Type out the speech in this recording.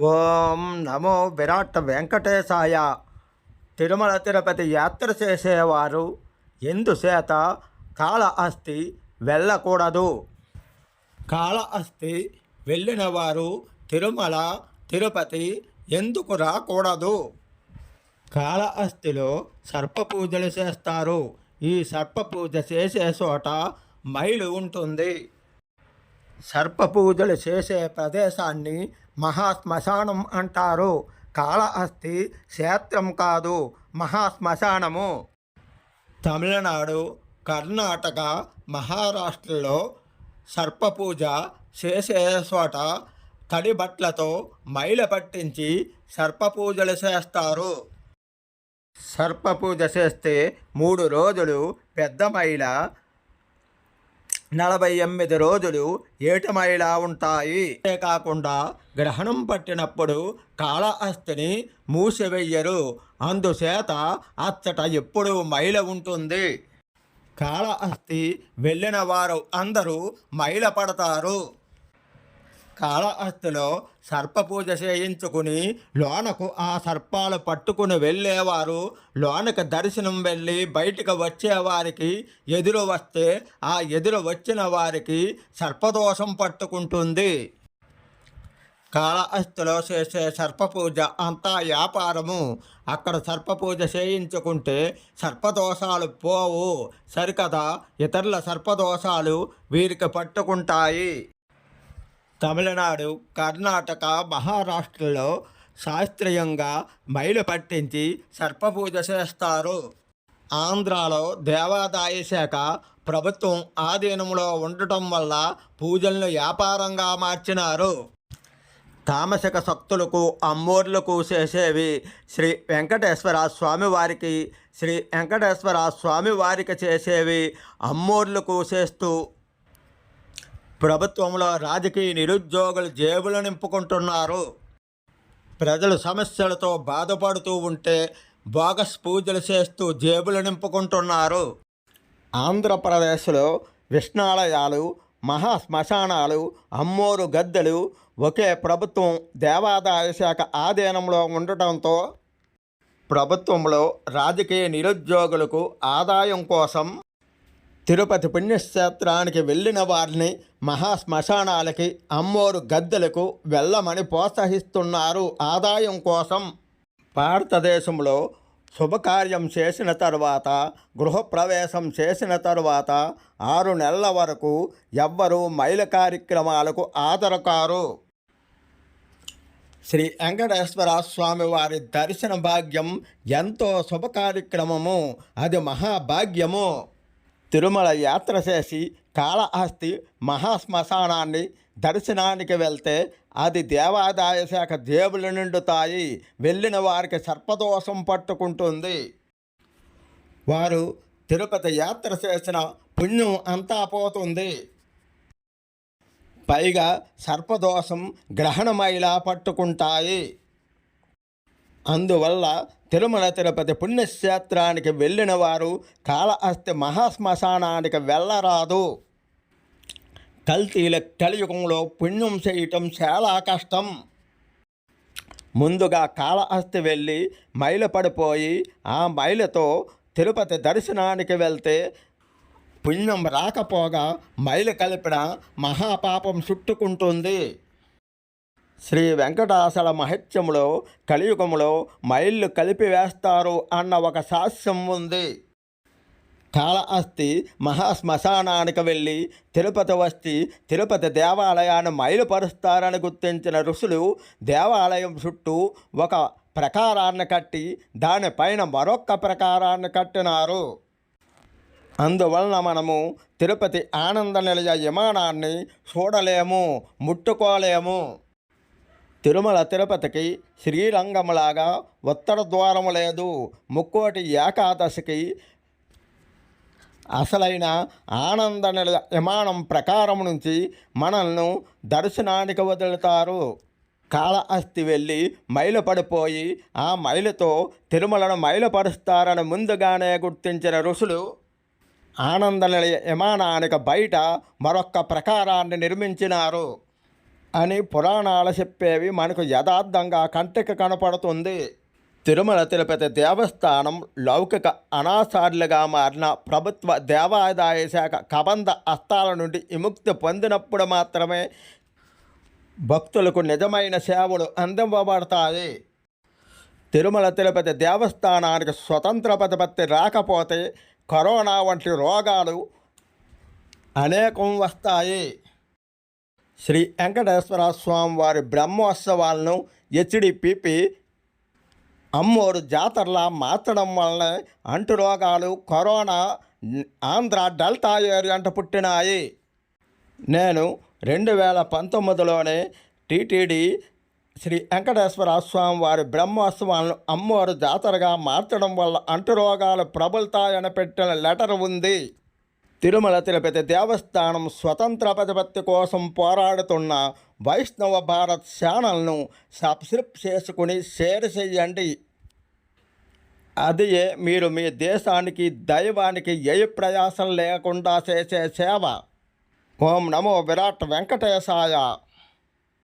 ఓం నమో విరాట్ వెంకటేశాయ. తిరుమల తిరుపతి యాత్ర చేసేవారు. ఎందుచేత కాళహస్తి వెళ్ళకూడదు. కాళహస్తి వెళ్ళిన వారు తిరుమల తిరుపతి ఎందుకు రాకూడదు? కాళహస్తిలో సర్ప పూజలు చేస్తారు. ఈ సర్ప పూజ చేసే చోట మైలు ఉంటుంది. సర్ప పూజలు చేసే ప్రదేశాన్ని మహాశ్మశానం అంటారు. కాళహస్తి క్షేత్రం కాదు మహాశ్మశానము. తమిళనాడు కర్ణాటక మహారాష్ట్రలో సర్పపూజ చేసే చోట తడి మైల పట్టించి సర్పపూజలు చేస్తారు. సర్పపూజ చేస్తే మూడు రోజులు పెద్ద మైల నలభై ఎనిమిది రోజులు ఏటమైలా ఉంటాయి? కాకుండా గ్రహణం పట్టినప్పుడు కాళహస్తిని మూసివెయ్యరు అందుచేత అచ్చట ఎప్పుడూ మైల ఉంటుంది. కాళహస్తి వెళ్ళిన వారు అందరూ మైల పడతారు. కాళహస్తిలో సర్పపూజ చేయించుకుని లోనకు ఆ సర్పాలు పట్టుకుని వెళ్ళేవారు. లోనకు దర్శనం వెళ్ళి బయటకు వచ్చేవారికి ఎదురు వస్తే ఆ ఎదురు వచ్చిన వారికి సర్పదోషం పట్టుకుంటుంది. కాళహస్తిలో చేసే సర్పపూజ అంతా వ్యాపారము. అక్కడ సర్పపూజ చేయించుకుంటే సర్పదోషాలు పోవు. సరికదా? ఇతరుల సర్పదోషాలు వీరికి పట్టుకుంటాయి. తమిళనాడు కర్ణాటక మహారాష్ట్రలో శాస్త్రీయంగా మైలు పట్టించి సర్పపూజ చేస్తారు. ఆంధ్రాలో దేవాదాయ శాఖ ప్రభుత్వం ఆధీనంలో ఉండటం వల్ల పూజలను వ్యాపారంగా మార్చినారు. తామసిక శక్తులకు అమ్మోర్లకు చేసేవి శ్రీ వెంకటేశ్వర స్వామివారికి శ్రీ వెంకటేశ్వర స్వామివారికి చేసేవి అమ్మోర్లకు చేస్తూ ప్రభుత్వంలో రాజకీయ నిరుద్యోగులు జేబులు నింపుకుంటున్నారు. ప్రజలు సమస్యలతో బాధపడుతూ ఉంటే బోగస్ పూజలు చేస్తూ జేబులు నింపుకుంటున్నారు. ఆంధ్రప్రదేశ్లో విష్ణాలయాలు మహా శ్మశానాలు అమ్మోరు గద్దెలు ఒకే ప్రభుత్వం దేవాదాయ శాఖ ఆధీనంలో ఉండటంతో ప్రభుత్వంలో రాజకీయ నిరుద్యోగులకు ఆదాయం కోసం తిరుపతి పుణ్యక్షేత్రానికి వెళ్ళిన వారిని మహాశ్మశానాలకి అమ్మోరు గద్దెలకు వెళ్ళమని ప్రోత్సహిస్తున్నారు ఆదాయం కోసం. భారతదేశంలో శుభకార్యం చేసిన తర్వాత గృహప్రవేశం చేసిన తర్వాత ఆరు నెలల వరకు ఎవ్వరూ మైల కార్యక్రమాలకు ఆదరకారు శ్రీ వెంకటేశ్వర స్వామి వారి దర్శన భాగ్యం ఎంతో శుభ కార్యక్రమము అది మహాభాగ్యము. తిరుమల యాత్ర చేసి కాళహస్తి మహాశ్మశానాన్ని దర్శనానికి వెళ్తే అది దేవాదాయ శాఖ జేబులు నిండుతాయి. వెళ్ళిన వారికి సర్పదోషం పట్టుకుంటుంది. వారు తిరుపతి యాత్ర చేసిన పుణ్యం అంతా పోతుంది. పైగా సర్పదోషం గ్రహణమైలా పట్టుకుంటాయి. అందువల్ల తిరుమల తిరుపతి పుణ్యక్షేత్రానికి వెళ్ళిన వారు కాళహస్తి మహాశ్మశానానికి వెళ్ళరాదు. కల్తీల కలియుగంలో పుణ్యం చేయటం చాలా కష్టం. ముందుగా కాళహస్తి వెళ్ళి మైలు పడిపోయి ఆ మైలతో తిరుపతి దర్శనానికి వెళ్తే పుణ్యం రాకపోగా మైలు కలిపిన మహాపాపం చుట్టుకుంటుంది. శ్రీ వెంకటాసల మహత్యములో కలియుగంలో మైళ్ళు కలిపి వేస్తారు అన్న ఒక సాస్యం ఉంది. కాళహస్తి మహాశ్మశానానికి వెళ్ళి తిరుపతి వచ్చి తిరుపతి దేవాలయాన్ని మైలుపరుస్తారని గుర్తించిన ఋషులు దేవాలయం చుట్టూ ఒక ప్రకారాన్ని కట్టి దానిపైన మరొక్క ప్రకారాన్ని కట్టినారు. అందువలన మనము తిరుపతి ఆనంద నిలయ విమానాన్ని చూడలేము ముట్టుకోలేము. తిరుమల తిరుపతికి శ్రీరంగంలాగా ఉత్తర ద్వారము లేదు. ముక్కోటి ఏకాదశికి అసలైన ఆనంద నిల విమానం ప్రకారం నుంచి మనల్ని దర్శనానికి వదులుతారు. కాళహస్తి వెళ్ళి మైలు పడిపోయి ఆ మైలుతో తిరుమలను మైలుపరుస్తారని ముందుగానే గుర్తించిన ఋషులు ఆనంద నిలయ విమానానికి బయట మరొక్క ప్రకారాన్ని నిర్మించినారు. అని పురాణాలు చెప్పేవి మనకు యథార్థంగా కంటికి కనపడుతుంది. తిరుమల తిరుపతి దేవస్థానం లౌకిక అనాసార్లుగా మారిన ప్రభుత్వ దేవాదాయ శాఖ కబంధ అస్తాల నుండి విముక్తి పొందినప్పుడు మాత్రమే భక్తులకు నిజమైన సేవలు అందింపబడతాయి తిరుమల తిరుపతి దేవస్థానానికి స్వతంత్ర ప్రతిపత్తి రాకపోతే కరోనా వంటి రోగాలు అనేకం వస్తాయి. శ్రీ వెంకటేశ్వర స్వామి వారి బ్రహ్మోత్సవాలను హెచ్డిపిపి అమ్మోరు జాతరలా మార్చడం వలన అంటురోగాలు కరోనా ఆంధ్ర డెల్టా ఏరియంట పుట్టినాయి. నేను రెండు వేల పంతొమ్మిదిలోనే టీటీడీ శ్రీ వెంకటేశ్వర స్వామి వారి బ్రహ్మోత్సవాలను అమ్మవారు జాతరగా మార్చడం వల్ల అంటురోగాలు ప్రబలుతాయని పెట్టిన లెటర్ ఉంది. తిరుమల తిరుపతి దేవస్థానం స్వతంత్ర ప్రతిపత్తి కోసం పోరాడుతున్న వైష్ణవ భారత్ ఛానల్ను సబ్స్క్రైబ్ చేసుకుని షేర్ చేయండి అది మీరు మీ దేశానికి దైవానికి ఏ ప్రయాసం లేకుండా చేసే సేవ. ఓం నమో విరాట్ వెంకటేశాయ.